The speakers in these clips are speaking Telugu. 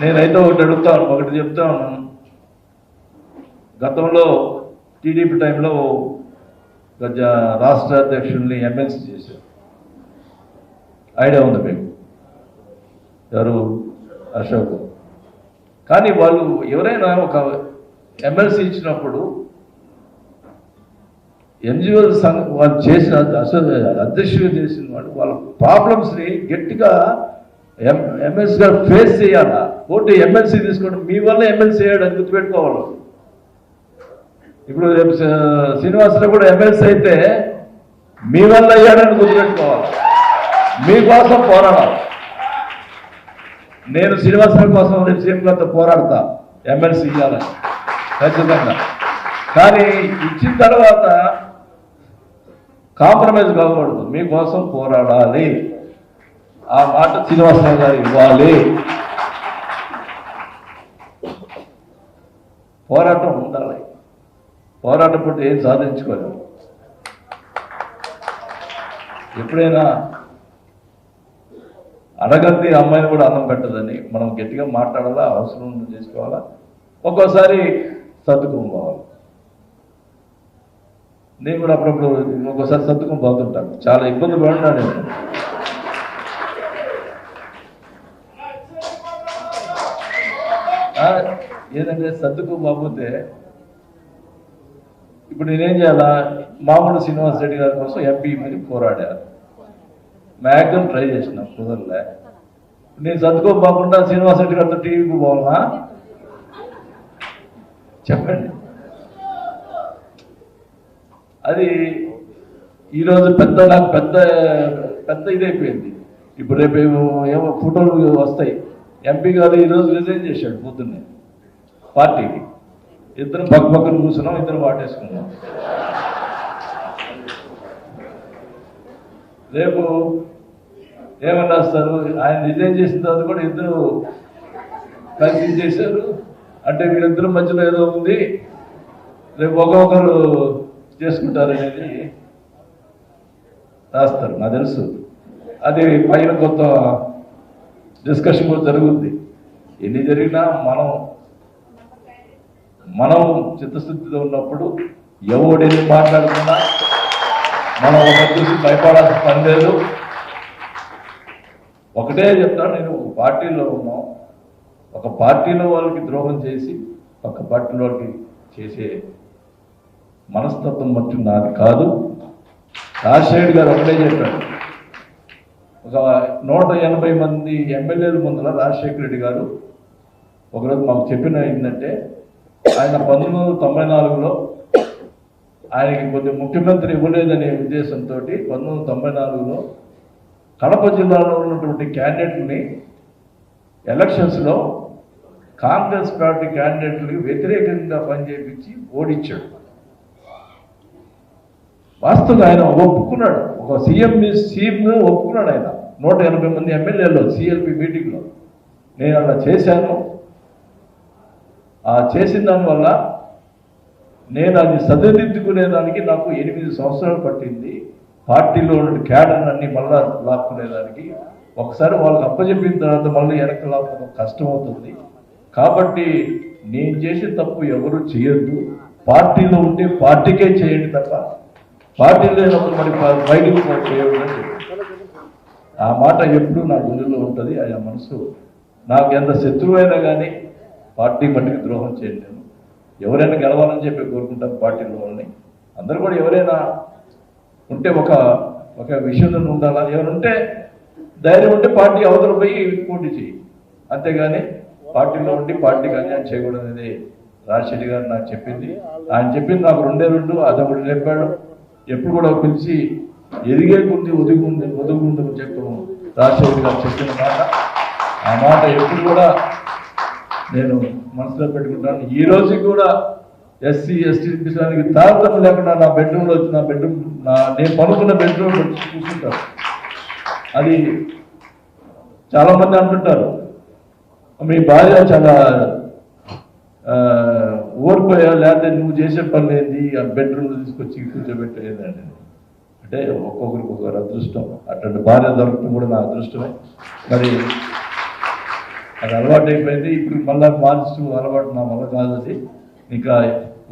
నేనైతే ఒకటి అడుగుతాను ఒకటి చెప్తా ఉన్నాను. గతంలో టీడీపీ టైంలో గజ రాష్ట్ర అధ్యక్షుల్ని ఎమ్మెల్సీ చేశారు. ఐడియా ఉంది మీకు? ఎవరు? అశోక్. కానీ వాళ్ళు ఎవరైనా ఒక ఎమ్మెల్సీ ఇచ్చినప్పుడు ఎన్జిఓ సంఘ వాళ్ళు చేసిన అసో అధ్యక్షులు చేసిన వాళ్ళు వాళ్ళ ప్రాబ్లమ్స్ని గట్టిగా ఎం ఎంఎస్ గారు ఫేస్ చేయాలా? కోర్టు ఎమ్మెల్సీ తీసుకోవడం మీ వల్ల ఎమ్మెల్సీ అయ్యాడు గుర్తుపెట్టుకోవాలి. ఇప్పుడు శ్రీనివాసరావు కూడా ఎమ్మెల్సీ అయితే మీ వల్ల అయ్యాడని గుర్తుపెట్టుకోవాలి. మీకోసం పోరాడాలి. నేను శ్రీనివాసరావు కోసం రేపు సీఎం గారితో పోరాడతా ఎమ్మెల్సీ ఇవ్వాలని ఖచ్చితంగా. కానీ ఇచ్చిన తర్వాత కాంప్రమైజ్ కాకూడదు. మీకోసం పోరాడాలి. ఆ మాట శ్రీనివాసరావు గారు ఇవ్వాలి. పోరాటం ఉండాలి. పోరాటం పుట్టి ఏం సాధించుకోలేము ఎప్పుడైనా అడగద్ది అమ్మాయిని కూడా అన్నం పెట్టదని మనం గట్టిగా మాట్లాడాలా అవసరం చేసుకోవాలా? ఒక్కోసారి సర్దుకుని పోవాలి. నేను కూడా అప్పుడప్పుడు ఒక్కోసారి సర్దుకుని పోతుంటాను. చాలా ఇబ్బంది పడినా నేను. ఏదంటే సర్దుకు పోతే ఇప్పుడు నేనేం చేయాలా? మామూలు శ్రీనివాస్ రెడ్డి గారి కోసం ఎంపీ మీద పోరాడారు. మ్యాక్సిమం ట్రై చేసిన కుదరలే. నేను సర్దుకోపోకుండా శ్రీనివాస్ రెడ్డి గారితో టీవీకి పోవాలా? చెప్పండి. అది ఈరోజు పెద్ద నాకు పెద్ద పెద్ద ఇదైపోయింది. ఇప్పుడు రేపు ఏమో ఏమో ఫోటోలు వస్తాయి. ఎంపీ గారు ఈరోజు రిజైన్ చేశాడు పొద్దున్నే. పార్టీకి ఇద్దరు పక్క పక్కన కూర్చున్నాం ఇద్దరు వాటేసుకున్నాం. రేపు ఏమని రాస్తారు ఆయన రిజైన్ చేసిన తర్వాత కూడా ఇద్దరు కలిసి చేశారు. అంటే వీళ్ళిద్దరి మధ్యలో ఏదో ఉంది. రేపు ఒక్కొక్కరు చేసుకుంటారనేది రాస్తారు నాకు తెలుసు. అది పైన కొంత డిస్కషన్ కూడా జరుగుద్ది. ఎన్ని జరిగినా మనం మనం చిత్తశుద్ధితో ఉన్నప్పుడు ఎవడేది మాట్లాడుతున్నా మనం ఒక చూసి భయపడాల్సిన పని లేదు. ఒకటే చెప్తాను నేను ఒక పార్టీలో ఉన్నాం. ఒక పార్టీలో వాళ్ళకి ద్రోహం చేసి ఒక పార్టీలో వాళ్ళకి చేసే మనస్తత్వం మట్టి నాది కాదు. రాజశేఖర్ గారు ఒకటే చెప్పాడు ఒక నూట ఎనభై మంది ఎమ్మెల్యేల ముందర రాజశేఖర రెడ్డి గారు ఒకరోజు మాకు చెప్పిన ఏంటంటే ఆయన పంతొమ్మిది వందల తొంభై నాలుగులో ఆయనకి కొద్ది ముఖ్యమంత్రి ఇవ్వలేదనే ఉద్దేశంతో పంతొమ్మిది వందల తొంభై నాలుగులో కడప జిల్లాలో ఉన్నటువంటి క్యాండిడేట్ని ఎలక్షన్స్లో కాంగ్రెస్ పార్టీ క్యాండిడేట్లకి వ్యతిరేకంగా పనిచేపించి ఓడించాడు. వాస్తవంగా ఆయన ఒప్పుకున్నాడు. ఒక సీఎం సీఎం ఒప్పుకున్నాడు ఆయన. నూట ఎనభై మంది ఎమ్మెల్యేలు సిఎల్పి మీటింగ్లో. నేను అలా చేశాను. చేసిన దానివల్ల నేను అది సరిదిద్దుకునేదానికి నాకు ఎనిమిది సంవత్సరాలు పట్టింది. పార్టీలో ఉన్న క్యాడర్ అన్ని మళ్ళా లాక్కునేదానికి. ఒకసారి వాళ్ళకి అప్పచెప్పిన తర్వాత మళ్ళీ వెనక్కి లాక్కడం కష్టమవుతుంది. కాబట్టి నేను చేసే తప్పు ఎవరు చేయొద్దు. పార్టీలో ఉంటే పార్టీకే చేయండి తప్ప పార్టీ లేనప్పుడు మరి బయటకు బయటికి ఆ మాట ఎప్పుడూ నా గుండెల్లో ఉంటుంది. ఆ మనసు. నాకు ఎంత శత్రువైనా కానీ పార్టీ మట్టికి ద్రోహం చేయండి నేను ఎవరైనా గెలవాలని చెప్పి కోరుకుంటాను పార్టీలో వాళ్ళని. అందరూ కూడా ఎవరైనా ఉంటే ఒక ఒక విషయంలో ఉండాలా? ఎవరుంటే ధైర్యం ఉంటే పార్టీ అవతల పోయి పోటీ చేయి. అంతేగాని పార్టీలో ఉండి పార్టీకి అన్యాయం చేయకూడదు అనేది రాజశెట్టి గారు నాకు చెప్పింది. ఆయన చెప్పింది నాకు రెండే రెండు అదొకటి చెప్పాడు. ఎప్పుడు కూడా పిలిచి ఎదిగే గుంది ఒదుగుంది ఒదుగుంది అని చెప్పడం రాజశేఖర్ గారు చెప్పిన మాట. ఆ మాట ఎప్పుడు కూడా నేను మనసులో పెట్టుకుంటాను. ఈ రోజు కూడా ఎస్సీ ఎస్టీ విషయానికి తారతమ్యం లేకుండా నా బెడ్రూమ్లో వచ్చి నా బెడ్రూమ్ నా నేను పనుకున్న బెడ్రూమ్ చూసుకుంటాను అది చాలామంది అంటుంటారు. మీ భార్య చాలా ఓడిపోయా లేకపోతే నువ్వు చేసే పని ఏంది? ఆ బెడ్రూమ్లో తీసుకొచ్చి కూర్చోబెట్టేది అని. అంటే ఒక్కొక్కరికి ఒక్కొక్కరు అదృష్టం. అటువంటి భార్య దొరకడం కూడా నా అదృష్టమే. మరి అది అలవాటు అయిపోయింది ఇప్పుడు మళ్ళీ మార్చు అలవాటు నా వల్ల కాదు. అది ఇంకా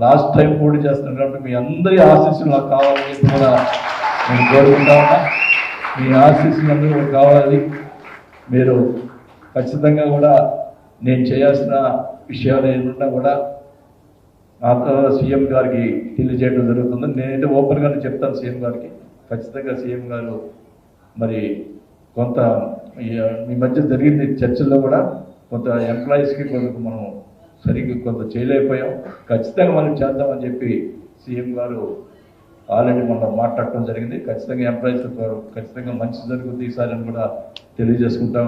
లాస్ట్ టైం పోటీ చేస్తున్నాను కాబట్టి మీ అందరి ఆశీస్సులు నాకు కావాలని చెప్పి కూడా నేను కోరుకుంటా ఉన్నా. మీ ఆశీస్సులు అందరూ కూడా కావాలి. మీరు ఖచ్చితంగా కూడా నేను చేయాల్సిన విషయాలు ఏమన్నా కూడా నా తర్వాత సీఎం గారికి తెలియజేయడం జరుగుతుంది. నేనైతే ఓపెన్గానే చెప్తాను సీఎం గారికి. ఖచ్చితంగా సీఎం గారు మరి కొంత ఈ- మధ్య జరిగింది చర్చల్లో కూడా కొంత ఎంప్లాయీస్కి కొంత మనం సరిగ్గా కొంత చేయలేకపోయాం. ఖచ్చితంగా మనం చేద్దామని చెప్పి సీఎం గారు ఆల్రెడీ మనం మాట్లాడటం జరిగింది. ఖచ్చితంగా ఎంప్లాయీస్ ఖచ్చితంగా మంచి జరుగుతుంది ఈసారి అని కూడా తెలియజేసుకుంటా